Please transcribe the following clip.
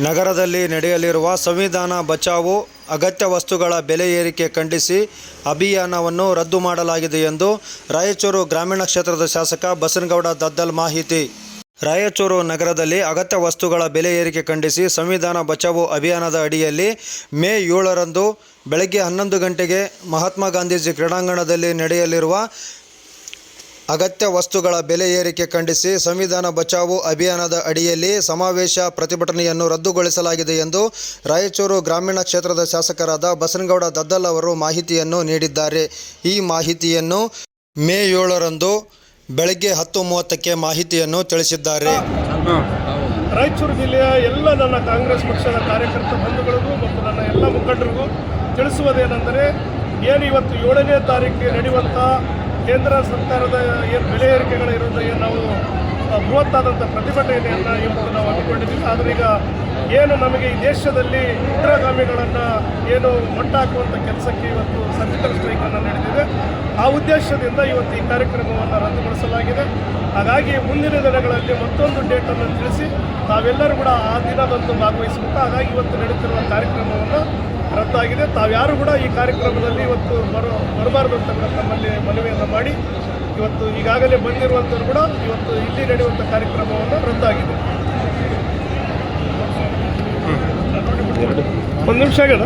ನಗರದಲ್ಲಿ ನಡೆಯಲಿರುವ ಸಂವಿಧಾನ ಬಚಾವು ಅಗತ್ಯ ವಸ್ತುಗಳ ಬೆಲೆ ಏರಿಕೆ ಖಂಡಿಸಿ ಅಭಿಯಾನವನ್ನು ರದ್ದು ಮಾಡಲಾಗಿದೆ ಎಂದು ರಾಯಚೂರು ಗ್ರಾಮೀಣ ಕ್ಷೇತ್ರದ ಶಾಸಕ ಬಸನಗೌಡ ದದ್ದಲ್ ಮಾಹಿತಿ. ರಾಯಚೂರು ನಗರದಲ್ಲಿ ಅಗತ್ಯ ವಸ್ತುಗಳ ಬೆಲೆ ಏರಿಕೆ ಖಂಡಿಸಿ ಸಂವಿಧಾನ ಬಚಾವು ಅಭಿಯಾನದ ಅಡಿಯಲ್ಲಿ ಮೇ ಏಳರಂದು ಬೆಳಗ್ಗೆ ಹನ್ನೊಂದು ಗಂಟೆಗೆ ಮಹಾತ್ಮ ಗಾಂಧೀಜಿ ಕ್ರೀಡಾಂಗಣದಲ್ಲಿ ನಡೆಯಲಿರುವ ಅಗತ್ಯ ವಸ್ತುಗಳ ಬೆಲೆ ಏರಿಕೆ ಖಂಡಿಸಿ ಸಂವಿಧಾನ ಬಚಾವು ಅಭಿಯಾನದ ಅಡಿಯಲ್ಲಿ ಸಮಾವೇಶ ಪ್ರತಿಭಟನೆಯನ್ನು ರದ್ದುಗೊಳಿಸಲಾಗಿದೆ ಎಂದು ರಾಯಚೂರು ಗ್ರಾಮೀಣ ಕ್ಷೇತ್ರದ ಶಾಸಕರಾದ ಬಸನಗೌಡ ದದ್ದಲ್ ಅವರು ಮಾಹಿತಿಯನ್ನು ನೀಡಿದ್ದಾರೆ. ಈ ಮಾಹಿತಿಯನ್ನು ಮೇ ಏಳರಂದು ಬೆಳಗ್ಗೆ ಹತ್ತು ಮೂವತ್ತಕ್ಕೆ ಮಾಹಿತಿಯನ್ನು ತಿಳಿಸಿದ್ದಾರೆ. ರಾಯಚೂರು ಜಿಲ್ಲೆಯ ಎಲ್ಲ ನನ್ನ ಕಾಂಗ್ರೆಸ್ ಪಕ್ಷದ ಕಾರ್ಯಕರ್ತ ಬಂಧುಗಳಿಗೂ ಮತ್ತು ನನ್ನ ಎಲ್ಲ ಮುಖಂಡರಿಗೂ ತಿಳಿಸುವುದೇನೆಂದರೆ, ಏನು ಇವತ್ತು ಏಳನೇ ತಾರೀಕಿಗೆ ನಡೆಯುವಂಥ ಕೇಂದ್ರ ಸರ್ಕಾರದ ಏನು ಬೆಲೆ ಏರಿಕೆಗಳು ಇರೋದು ಏನು ನಾವು ಬೃಹತ್ತಾದಂಥ ಪ್ರತಿಭಟನೆಯನ್ನು ಇವತ್ತು ನಾವು ಹಮ್ಮಿಕೊಂಡಿದ್ದೀವಿ ಆದರೆ ಈಗ ಏನು ನಮಗೆ ಈ ದೇಶದಲ್ಲಿ ಉಗ್ರಗಾಮಿಗಳನ್ನು ಏನು ಮಟ್ಟಾಕುವಂಥ ಕೆಲಸಕ್ಕೆ ಇವತ್ತು ಸರ್ಜಿಕಲ್ ಸ್ಟ್ರೈಕನ್ನು ನಡೆದಿದೆ ಆ ಉದ್ದೇಶದಿಂದ ಇವತ್ತು ಈ ಕಾರ್ಯಕ್ರಮವನ್ನು ರದ್ದುಗೊಳಿಸಲಾಗಿದೆ. ಹಾಗಾಗಿ ಮುಂದಿನ ದಿನಗಳಲ್ಲಿ ಮತ್ತೊಂದು ಡೇಟನ್ನು ತಿಳಿಸಿ ತಾವೆಲ್ಲರೂ ಕೂಡ ಆ ದಿನದಂದು ಭಾಗವಹಿಸಬೇಕು ಹಾಗಾಗಿ ಇವತ್ತು ನಡೀತಿರುವ ಕಾರ್ಯಕ್ರಮವನ್ನು ರದ್ದಾಗಿದೆ. ತಾವ್ಯಾರು ಕೂಡ ಈ ಕಾರ್ಯಕ್ರಮದಲ್ಲಿ ಇವತ್ತು ಬರೋ, ಬರಬಾರ್ದು ಅಂತ ನಮ್ಮಲ್ಲಿ ತಮ್ಮಲ್ಲಿ ಮಾಡಿ ಇವತ್ತು ಈಗಾಗಲೇ ಬಂದಿರುವಂಥವ್ರು ಕೂಡ ಇವತ್ತು ಇಲ್ಲಿ ನಡೆಯುವಂಥ ಕಾರ್ಯಕ್ರಮವನ್ನು ರದ್ದಾಗಿದೆ. ಒಂದು ನಿಮಿಷ ಆಗ್ಯದ